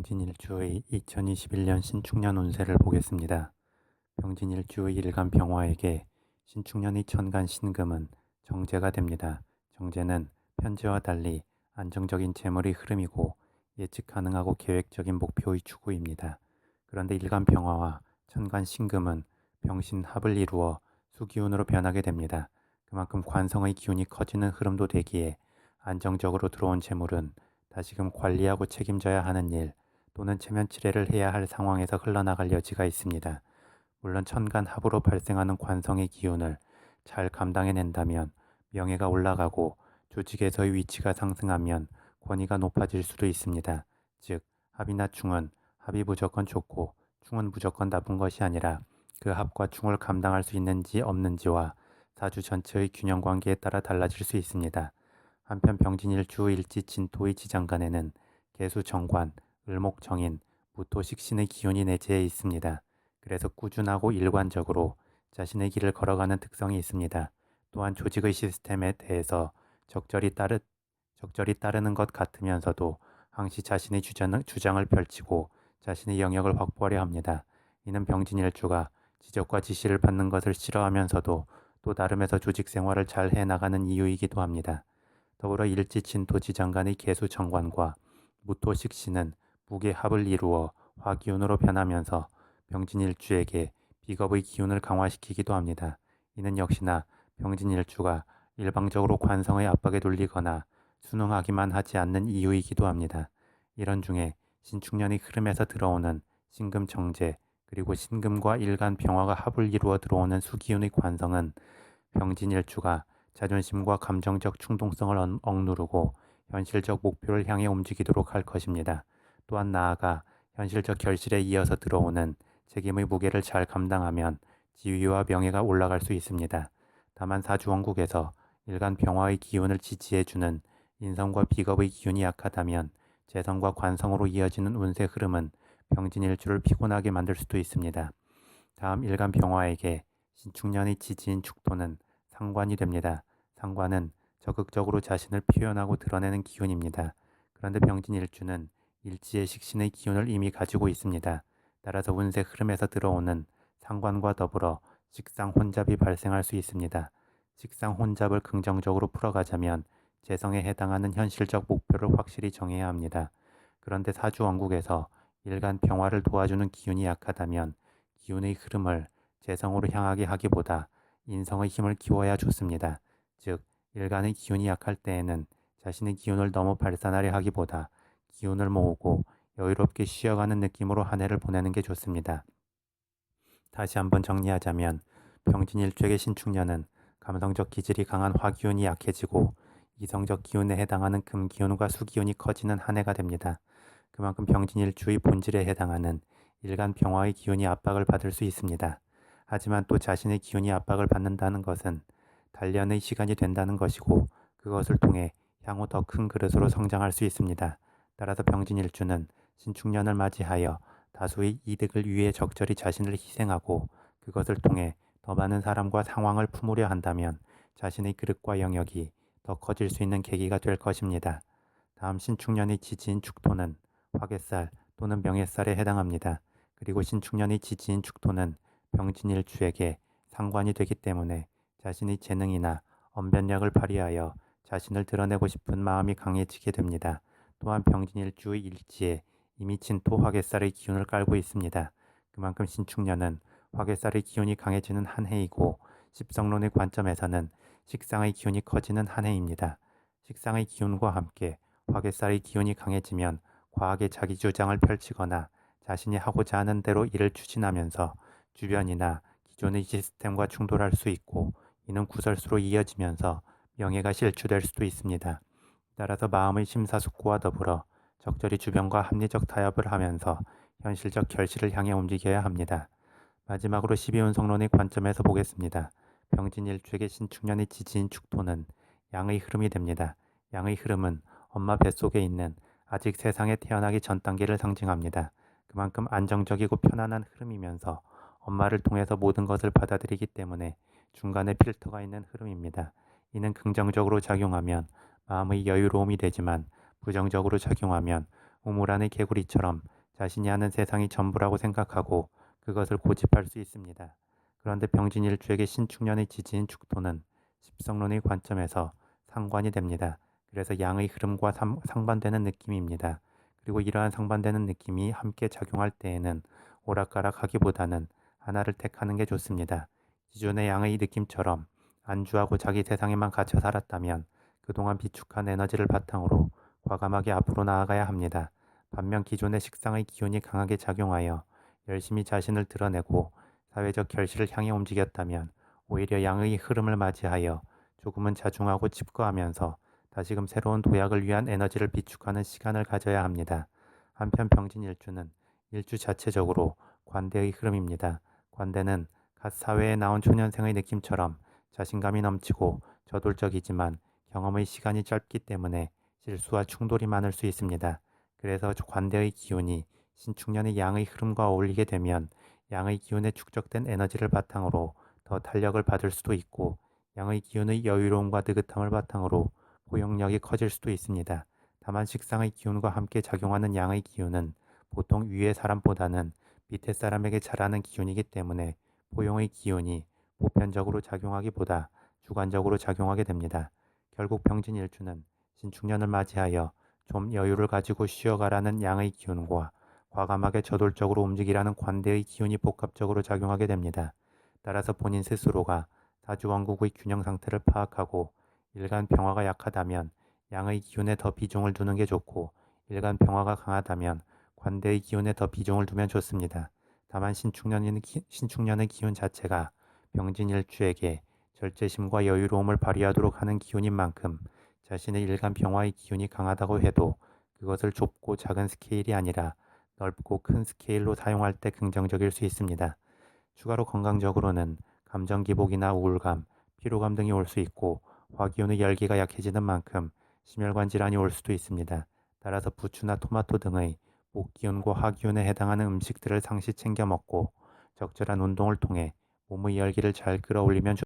병진일주의 2021년 신축년 운세를 보겠습니다. 병진일주의 일간 병화에게 신축년의 천간 신금은 정제가 됩니다. 정제는 편제와 달리 안정적인 재물의 흐름이고 예측 가능하고 계획적인 목표의 추구입니다. 그런데 일간 병화와 천간 신금은 병신 합을 이루어 수기운으로 변하게 됩니다. 그만큼 관성의 기운이 커지는 흐름도 되기에 안정적으로 들어온 재물은 다시금 관리하고 책임져야 하는 일 또는 체면 치레를 해야 할 상황에서 흘러나갈 여지가 있습니다. 물론 천간 합으로 발생하는 관성의 기운을 잘 감당해낸다면 명예가 올라가고 조직에서의 위치가 상승하면 권위가 높아질 수도 있습니다. 즉 합이나 충은 합이 무조건 좋고 충은 무조건 나쁜 것이 아니라 그 합과 충을 감당할 수 있는지 없는지와 사주 전체의 균형 관계에 따라 달라질 수 있습니다. 한편 병진일주 일지 진토의 지장간에는 개수 정관, 을목 정인, 무토 식신의 기운이 내재해 있습니다. 그래서 꾸준하고 일관적으로 자신의 길을 걸어가는 특성이 있습니다. 또한 조직의 시스템에 대해서 적절히 따르, 적절히 따르는 것 같으면서도 항시 자신의 주장, 주장을 펼치고 자신의 영역을 확보하려 합니다. 이는 병진일주가 지적과 지시를 받는 것을 싫어하면서도 또 나름에서 조직 생활을 잘 해나가는 이유이기도 합니다. 더불어 일지진토지 장간의 개수 정관과 무토식 신은 무게 합을 이루어 화기운으로 변하면서 병진일주에게 비겁의 기운을 강화시키기도 합니다. 이는 역시나 병진일주가 일방적으로 관성의 압박에 눌리거나 순응하기만 하지 않는 이유이기도 합니다. 이런 중에 신축년의 흐름에서 들어오는 신금 정제 그리고 신금과 일간 병화가 합을 이루어 들어오는 수기운의 관성은 병진일주가 자존심과 감정적 충동성을 억누르고 현실적 목표를 향해 움직이도록 할 것입니다. 또한 나아가 현실적 결실에 이어서 들어오는 책임의 무게를 잘 감당하면 지위와 명예가 올라갈 수 있습니다. 다만 사주원국에서 일간 병화의 기운을 지지해주는 인성과 비겁의 기운이 약하다면 재성과 관성으로 이어지는 운세 흐름은 병진일주를 피곤하게 만들 수도 있습니다. 다음 일간 병화에게 신축년의 지지인 축토는 상관이 됩니다. 상관은 적극적으로 자신을 표현하고 드러내는 기운입니다. 그런데 병진일주는 일지의 식신의 기운을 이미 가지고 있습니다. 따라서 운세 흐름에서 들어오는 상관과 더불어 식상 혼잡이 발생할 수 있습니다. 식상 혼잡을 긍정적으로 풀어가자면 재성에 해당하는 현실적 목표를 확실히 정해야 합니다. 그런데 사주 원국에서 일간 평화를 도와주는 기운이 약하다면 기운의 흐름을 재성으로 향하게 하기보다 인성의 힘을 키워야 좋습니다. 즉, 일간의 기운이 약할 때에는 자신의 기운을 너무 발산하려 하기보다 기운을 모으고 여유롭게 쉬어가는 느낌으로 한 해를 보내는 게 좋습니다. 다시 한번 정리하자면 병진일주의 신축년은 감성적 기질이 강한 화기운이 약해지고 이성적 기운에 해당하는 금기운과 수기운이 커지는 한 해가 됩니다. 그만큼 병진일주의 본질에 해당하는 일간 병화의 기운이 압박을 받을 수 있습니다. 하지만 또 자신의 기운이 압박을 받는다는 것은 단련의 시간이 된다는 것이고 그것을 통해 향후 더 큰 그릇으로 성장할 수 있습니다. 따라서 병진일주는 신축년을 맞이하여 다수의 이득을 위해 적절히 자신을 희생하고 그것을 통해 더 많은 사람과 상황을 품으려 한다면 자신의 그릇과 영역이 더 커질 수 있는 계기가 될 것입니다. 다음 신축년의 지지인 축토는 화개살 또는 명예살에 해당합니다. 그리고 신축년의 지지인 축토는 병진일주에게 상관이 되기 때문에 자신의 재능이나 언변력을 발휘하여 자신을 드러내고 싶은 마음이 강해지게 됩니다. 또한 병진일주의 일지에 이미 진토 화개살의 기운을 깔고 있습니다. 그만큼 신축년은 화개살의 기운이 강해지는 한 해이고 십성론의 관점에서는 식상의 기운이 커지는 한 해입니다. 식상의 기운과 함께 화개살의 기운이 강해지면 과하게 자기 주장을 펼치거나 자신이 하고자 하는 대로 일을 추진하면서 주변이나 기존의 시스템과 충돌할 수 있고 이는 구설수로 이어지면서 명예가 실추될 수도 있습니다. 따라서 마음의 심사숙고와 더불어 적절히 주변과 합리적 타협을 하면서 현실적 결실을 향해 움직여야 합니다. 마지막으로 12운 성론의 관점에서 보겠습니다. 병진일주에게 신축년의 지지인 축토는 양의 흐름이 됩니다. 양의 흐름은 엄마 뱃속에 있는 아직 세상에 태어나기 전 단계를 상징합니다. 그만큼 안정적이고 편안한 흐름이면서 엄마를 통해서 모든 것을 받아들이기 때문에 중간에 필터가 있는 흐름입니다. 이는 긍정적으로 작용하면 마음의 여유로움이 되지만 부정적으로 작용하면 우물 안의 개구리처럼 자신이 아는 세상이 전부라고 생각하고 그것을 고집할 수 있습니다. 그런데 병진일주에게 신축년의 지지인 축토는 십성론의 관점에서 상관이 됩니다. 그래서 양의 흐름과 삼- 상반되는 느낌입니다. 그리고 이러한 상반되는 느낌이 함께 작용할 때에는 오락가락하기보다는 하나를 택하는 게 좋습니다. 기존의 양의 느낌처럼 안주하고 자기 세상에만 갇혀 살았다면 그동안 비축한 에너지를 바탕으로 과감하게 앞으로 나아가야 합니다. 반면 기존의 식상의 기운이 강하게 작용하여 열심히 자신을 드러내고 사회적 결실을 향해 움직였다면 오히려 양의 흐름을 맞이하여 조금은 자중하고 집거하면서 다시금 새로운 도약을 위한 에너지를 비축하는 시간을 가져야 합니다. 한편 병진 일주는 일주 자체적으로 관대의 흐름입니다. 관대는 갓 사회에 나온 초년생의 느낌처럼 자신감이 넘치고 저돌적이지만 경험의 시간이 짧기 때문에 실수와 충돌이 많을 수 있습니다. 그래서 관대의 기운이 신축년의 양의 흐름과 어울리게 되면 양의 기운에 축적된 에너지를 바탕으로 더 탄력을 받을 수도 있고 양의 기운의 여유로움과 느긋함을 바탕으로 포용력이 커질 수도 있습니다. 다만 식상의 기운과 함께 작용하는 양의 기운은 보통 위의 사람보다는 밑에 사람에게 잘하는 기운이기 때문에 포용의 기운이 보편적으로 작용하기보다 주관적으로 작용하게 됩니다. 결국 병진 일주는 신축년을 맞이하여 좀 여유를 가지고 쉬어가라는 양의 기운과 과감하게 저돌적으로 움직이라는 관대의 기운이 복합적으로 작용하게 됩니다. 따라서 본인 스스로가 사주왕국의 균형 상태를 파악하고 일간 평화가 약하다면 양의 기운에 더 비중을 두는 게 좋고 일간 평화가 강하다면 관대의 기운에 더 비중을 두면 좋습니다. 다만 신축년의, 기, 신축년의 기운 자체가 병진일주에게 절제심과 여유로움을 발휘하도록 하는 기운인 만큼 자신의 일간 평화의 기운이 강하다고 해도 그것을 좁고 작은 스케일이 아니라 넓고 큰 스케일로 사용할 때 긍정적일 수 있습니다. 추가로 건강적으로는 감정 기복이나 우울감, 피로감 등이 올 수 있고 화기운의 열기가 약해지는 만큼 심혈관 질환이 올 수도 있습니다. 따라서 부추나 토마토 등의 목 기운과 화기운에 해당하는 음식들을 상시 챙겨 먹고 적절한 운동을 통해 몸의 열기를 잘 끌어올리면 좋습니다.